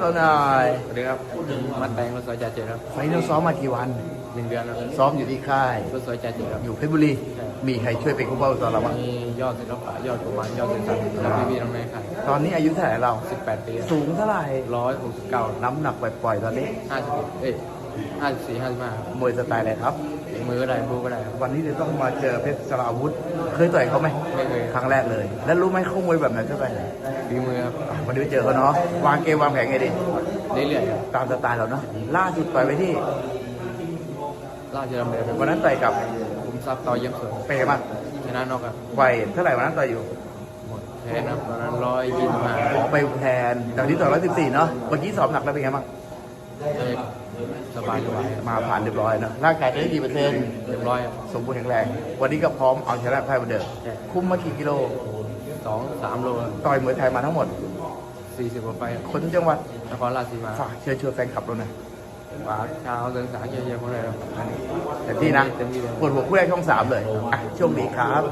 เราหน่อยสวัสดีครับมัดแตงรถสวยจ่าเจ็ดครับไฟนอลซ้อมมากี่วันหนึ่งเดือนครับซ้อมอยู่ที่ค่ายรถสวยจ่าเจ็ดครับอยู่เพชรบุรี มีใครช่วยเป็นคู่เป้าตอนเราบ้างมียอดศิลปะยอดกุมารยอดเซนสันแล้วพี่พี่น้องในค่ายตอนนี้อายุเท่าไหร่เราสิบแปดปี สูงเท่าไหร่ร้อยหกสิบเก้าน้ำหนักปล่อยๆตอนนี้ห้าสิบเอ้ยห้าสิบสี่ห้าสิบห้ามวยสไตล์อะไรครับมือก็ได้บูก็ได้ครับวันนี้จะต้องมาเจอเพชรสราวุธ เคยต่อยเขาไหมไม่เคยครั้งแรกเลย แล้วรู้ไหมเขามวยแบบไหนเท่าไหร่ฝีมือครับวันนี้ไปเจอเขาเนาะวางเกมวางแผนไงดีเรื่อยๆครับตามสไตล์เราเนาะล่าสุดต่อยไปที่ราชดำเนินครับวันนั้นต่อยกับคุมทรัพย์ต่อเยี่ยมสวยเปย์มากชนะนอกครับไวเท่าไหร่วันนั้นต่อยอยู่หมดแพ้นะครับตอนนั้นร้อยยี่สิบห้าขอไปแทนแต่วันนี้ต่อยร้อยสิบสี่เนาะเมื่อกี้สอบหนักแล้วเป็นไงบ้างส บายสบายครับมาผ่านเรียบร้อยเนาะร่างกายได้กี่เปอร์เซ็นต์เรียบร้อยครับสมบูรณ์แข็งแรง วันนี้ก็พร้อมเอาชนะใครเหมือนเดิมใช่ คุ้มมากี่กิโล สองสามโลครับต่อยมวยไทยมาทั้งหมด สี่สิบกว่าไฟครับคนจังหวัดนครราชสีมาฝากเชิญชวนแฟนคลับเราหน่อยฝากชาวเดินสายเชียร์ๆพวกเราครับเต็มที่นะเต็มที่เลย ปวดหัวคู่แรกช่องสามเลยอะโชคดีครับ